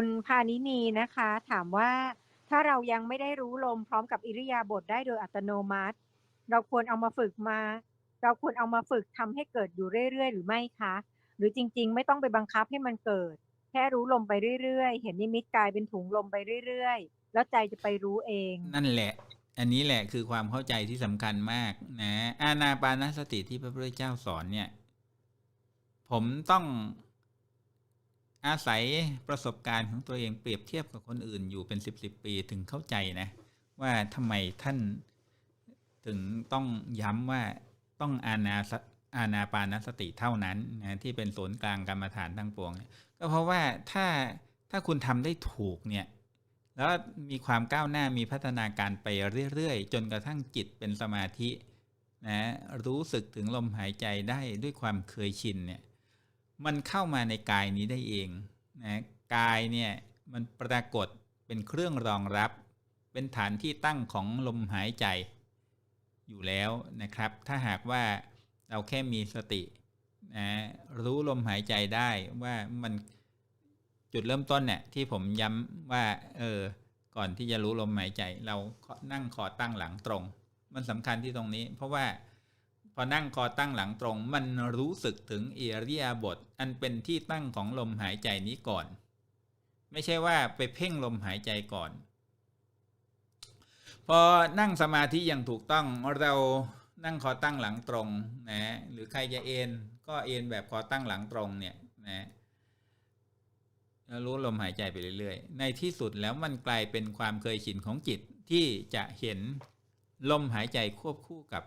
คุณพานินีนะคะ ถามว่าถ้าเรายังไม่ได้รู้ลมพร้อมกับอิริยาบถได้โดยอัตโนมัติ เราควรเอามาฝึกมา เราควรเอามาฝึกทำให้เกิดอยู่เรื่อย ๆ หรือไม่คะ หรือจริง ๆ ไม่ต้องไปบังคับให้มันเกิด แค่รู้ลมไปเรื่อยๆ เห็นนิมิตกลายเป็นถุงลมไปเรื่อยๆ แล้วใจจะไปรู้เอง นั่นแหละ อันนี้แหละคือความเข้าใจที่สำคัญมากนะอานาปานสติที่พระพุทธเจ้าสอนเนี่ย ผมต้อง อาศัยประสบการณ์ของตัวเองเปรียบเทียบกับคนอื่นอยู่เป็นสิบสิบปีถึงเข้าใจนะว่าทำไมท่านถึงต้องย้ำว่าต้องอานาสอานาปานสติเท่านั้นนะที่เป็นศูนย์กลางกรรมฐานทั้งปวง ก็เพราะว่าถ้าถ้าคุณทำได้ถูกเนี่ยแล้วมีความก้าวหน้ามีพัฒนาการไปเรื่อยๆ จนกระทั่งจิตเป็นสมาธินะรู้สึกถึงลมหายใจได้ด้วยความเคยชินเนี่ย มันเข้ามาในกายนี้ได้เองนะกายเนี่ยมันปรากฏเป็นเครื่องรองรับ เป็นฐานที่ตั้งของลมหายใจอยู่แล้วนะครับ ถ้าหากว่าเราแค่มีสตินะรู้ลมหายใจได้ว่ามันจุดเริ่มต้นเนี่ยที่ผมย้ำว่าเออก่อนที่จะรู้ลมหายใจ เรานั่งคอตั้งหลังตรง มันสำคัญที่ตรงนี้ เพราะว่า พอนั่งคอตั้งหลังตรง มันรู้สึกถึงเอริยาบทอันเป็นที่ตั้งของลมหายใจนี้ก่อน ไม่ใช่ว่าไปเพ่งลมหายใจก่อน พอนั่งสมาธิอย่างถูกต้องเรานั่งคอตั้งหลังตรงนะหรือใครจะเอนก็เอนแบบคอตั้งหลังตรงเนี่ยนะแล้วรู้ลมหายใจไปเรื่อยๆ ในที่สุดแล้วมันกลายเป็นความเคยชินของจิตที่จะเห็นลมหายใจควบคู่กับ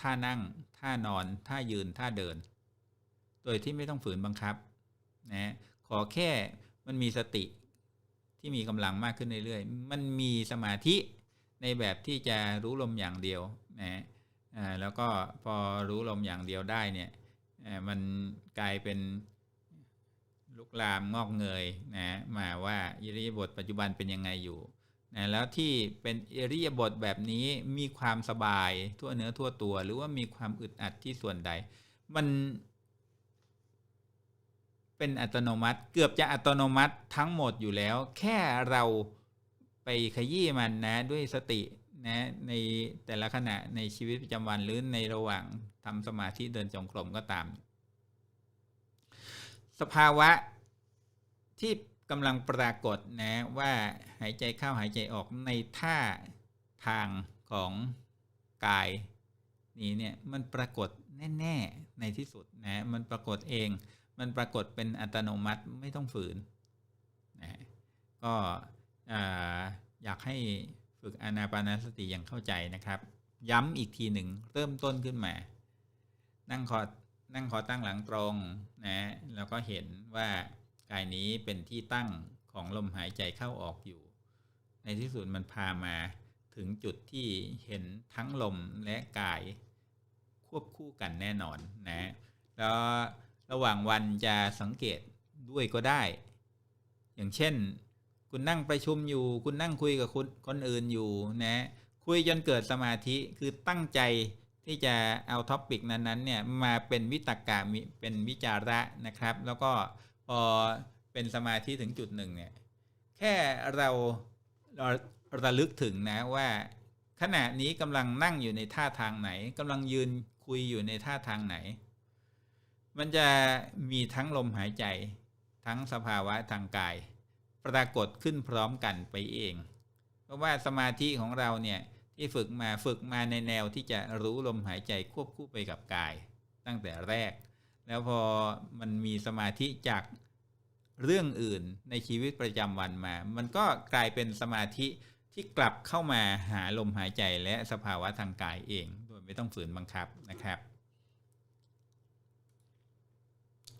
ท่านั่ง ท่านอน ท่ายืน ท่าเดิน โดยที่ไม่ต้องฝืนบังคับนะขอแค่มันมีสติที่มีกำลังมากขึ้นเรื่อยๆ มันมีสมาธิในแบบที่จะรู้ลมอย่างเดียวนะอ่าแล้วก็พอรู้ลมอย่างเดียวได้เนี่ยมันกลายเป็นลุกลามงอกเงยนะมาว่าอิริยาบถปัจจุบันเป็นยังไงอยู่ นะแล้วที่เป็นเอริยาบถแบบนี้มีความสบายทั่วเนื้อทั่วตัว หรือว่ามีความอึดอัดที่ส่วนใด มัน เป็นอัตโนมัติ เกือบจะอัตโนมัติทั้งหมดอยู่แล้ว แค่เราไปขยี้มันนะด้วยสตินะในแต่ละขณะในชีวิตประจำวันหรือในระหว่างทำสมาธิเดินจงกรมก็ตาม สภาวะที่ กำลังปรากฏนะว่าหายใจเข้าหายใจออกในท่าทางของกายนี้เนี่ยมันปรากฏแน่ๆในที่สุดนะมันปรากฏเอง มันปรากฏเป็นอัตโนมัติไม่ต้องฝืนนะก็อยากให้ฝึกอนาปานสติอย่างเข้าใจนะครับ ย้ำอีกทีหนึ่งเริ่มต้นขึ้นมา นั่งคอนั่งคอตั้งหลังตรงนะแล้วก็เห็นว่า กายนี้เป็นที่ตั้งของลมหายใจเข้าออกอยู่ ในที่สุดมันพามาถึงจุดที่เห็นทั้งลมและกายควบคู่กันแน่นอนนะแล้วระหว่างวันจะสังเกตด้วยก็ได้ อย่างเช่น คุณนั่งประชุมอยู่ คุณนั่งคุยกับคนคนอื่นอยู่นะคุยจนเกิดสมาธิคือตั้งใจที่จะเอาท็อปิกนั้นๆเนี่ยมาเป็นวิตกะเป็นวิจาระนะครับ แล้วก็ อเป็นสมาธิถึงจุดหนึ่งเนี่ยแค่เราเราระลึกถึงนะว่าขณะนี้กำลังนั่งอยู่ในท่าทางไหนกำลังยืนคุยอยู่ในท่าทางไหน มันจะมีทั้งลมหายใจ ทั้งสภาวะทางกาย ปรากฏขึ้นพร้อมกันไปเอง เพราะว่าสมาธิของเราเนี่ยที่ฝึกมาฝึกมาในแนวที่จะรู้ลมหายใจควบคู่ไปกับกาย ตั้งแต่แรก แล้วพอมันมีสมาธิจากเรื่องอื่นในชีวิตประจำวันมา มันก็กลายเป็นสมาธิที่กลับเข้ามาหาลมหายใจและสภาวะทางกายเอง โดยไม่ต้องฝืนบังคับนะครับ